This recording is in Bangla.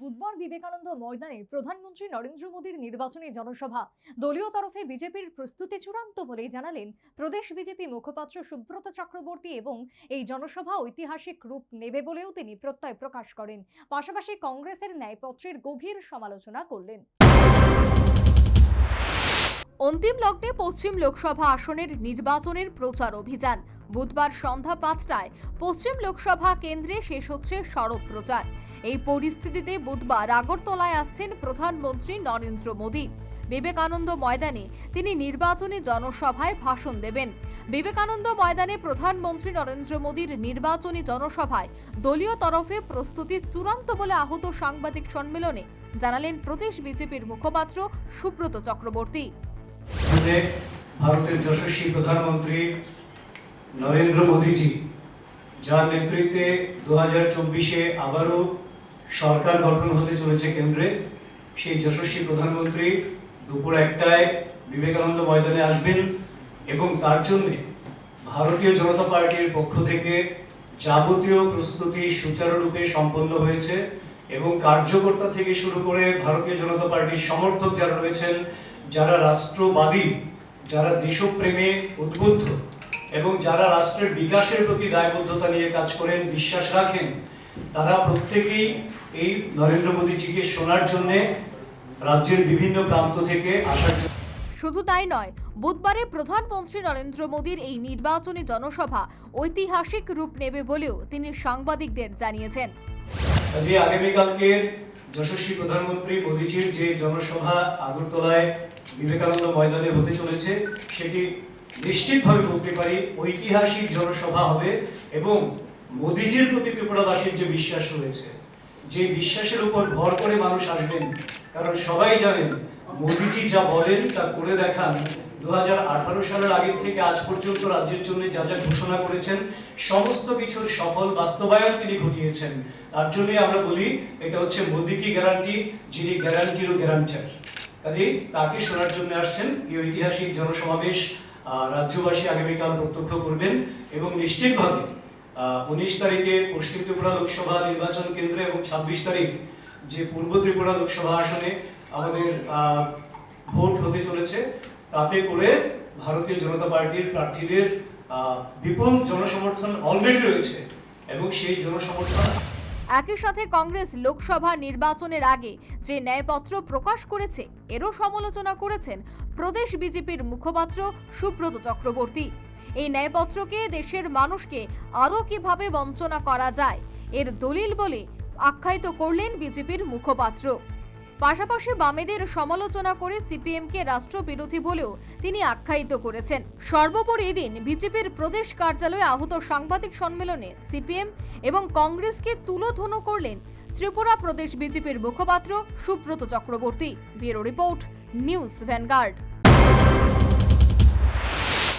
বুধবার বিবেকানন্দ ময়দানে প্রধানমন্ত্রী নরেন্দ্র মোদীর নির্বাচনী জনসভা। দলীয় তরফে বিজেপির প্রস্তুতি চূড়ান্ত বলেই জানালেন প্রদেশ বিজেপি মুখপাত্র সুব্রত চক্রবর্তী এবং এই জনসভা ঐতিহাসিক রূপ নেবে বলেও তিনি প্রত্যয় প্রকাশ করেন। পাশাপাশি কংগ্রেসের ন্যায়পত্রের গভীর সমালোচনা করলেন। অন্তিম লগ্নে পশ্চিম লোকসভা আসনের নির্বাচনের প্রচার অভিযান। বুধবার সন্ধ্যা পাঁচটায় পশ্চিম লোকসভা কেন্দ্রে শেষ হচ্ছে সড়ক প্রচার। এই পরিস্থিতিতে বুধবার আগরতলায় আসছেন প্রধানমন্ত্রী নরেন্দ্র মোদী। বিবেকানন্দ ময়দানে তিনি নির্বাচনী জনসভায় ভাষণ দেবেন। বিবেকানন্দ ময়দানে প্রধানমন্ত্রী নরেন্দ্র মোদীর নির্বাচনী জনসভায় দলীয় তরফে প্রস্তুতি চূড়ান্ত বলে আহত সাংবাদিক সম্মেলনে জানালেন প্রদেশ বিজেপির মুখপাত্র সুব্রত চক্রবর্তী। ভারতের যশস্বী প্রধানমন্ত্রী নরেন্দ্র মোদীজি, যার নেতৃত্বে দু হাজার চব্বিশে আবারও সরকার গঠন হতে চলেছে কেন্দ্রে। সেই যশস্বী প্রধানমন্ত্রী দুপুর একটায় বিবেকানন্দ ময়দানে আসবেন এবং তার জন্য ভারতীয় জনতা পার্টির পক্ষ থেকে যাবতীয় প্রস্তুতি সুচারুরূপে সম্পন্ন হয়েছে এবং কার্যকর্তা থেকে শুরু করে ভারতীয় জনতা পার্টির সমর্থক যারা রয়েছেন, যারা রাষ্ট্রবাদী, যারা দেশপ্রেমে উদ্বুদ্ধ এবং যারা রাষ্ট্রের বিকাশের প্রতি দায়বদ্ধতা নিয়ে কাজ করেন বিশ্বাস রাখেন তারা প্রত্যেকেই এই নরেন্দ্র মোদীজিকে শোনার জন্য রাজ্যের বিভিন্ন প্রান্ত থেকে আসার শুধু তাই নয় বুধবারে প্রধানমন্ত্রী নরেন্দ্র মোদীর এই নির্বাচনী জনসভা ঐতিহাসিক রূপ নেবে বলেও তিনি সাংবাদিকদের জানিয়েছেন। কাজে আগামীকালকে যশস্বী প্রধানমন্ত্রী মোদীজির যে জনসভা আগরতলায় বিবেকানন্দ ময়দানে হতে চলেছে সেটি নিশ্চিতভাবে বলতে পারি ঐতিহাসিক জনসভা হবে এবং মোদীজির প্রতি ত্রিপুরাবাসীর যে বিশ্বাস রয়েছে, যে বিশ্বাসের উপর ভর করে মানুষ আসবেন, কারণ সবাই জানেন মোদীজি যা বলেন তা করে দেখান। দু সালের আগের থেকে আজ পর্যন্ত রাজ্যের জন্য যা যা ঘোষণা করেছেন, সমস্ত কিছুর সফল বাস্তবায়ন তিনি ঘটিয়েছেন। তার জন্যই আমরা বলি, এটা হচ্ছে মোদি কি গ্যারান্টি, যিনি গ্যারান্টিরও গ্যারান্টার। কাজেই তাকে শোনার জন্য আসছেন এই ঐতিহাসিক জনসমাবেশ। রাজ্যবাসী আগামীকাল প্রত্যক্ষ করবেন এবং নিশ্চিতভাবে উনিশ তারিখে পশ্চিম ত্রিপুরা লোকসভা নির্বাচন কেন্দ্রে এবং ছাব্বিশ তারিখ যে পূর্ব ত্রিপুরা লোকসভা আসনে আমাদের ভোট হতে চলেছে, তাতে করে ভারতীয় জনতা পার্টির প্রার্থীদের বিপুল জনসমর্থন অলরেডি রয়েছে এবং সেই জনসমর্থন একই সাথে কংগ্রেস লোকসভা নির্বাচনের আগে যে ন্যায়পত্র প্রকাশ করেছে, এরও সমালোচনা করেছেন প্রদেশ বিজেপির মুখপাত্র সুব্রত চক্রবর্তী। এই ন্যায়পত্রকে দেশের মানুষকে আরও কীভাবে বঞ্চনা করা যায়, এর দলিল বলে আখ্যায়িত করলেন বিজেপির মুখপাত্র। পাশাপাশি বামেদের সমালোচনা করে সিপিএমকে রাষ্ট্রবিরোধী বলেও তিনি আখ্যায়িত করেছেন। সর্বোপরি এদিন বিজেপির প্রদেশ কার্যালয়ে আহত সাংবাদিক সম্মেলনে সিপিএম এবং কংগ্রেসকে তুলোধনো করলেন ত্রিপুরা প্রদেশ বিজেপির মুখপাত্র Subrata Chakraborty. Bureau report, news Vanguard.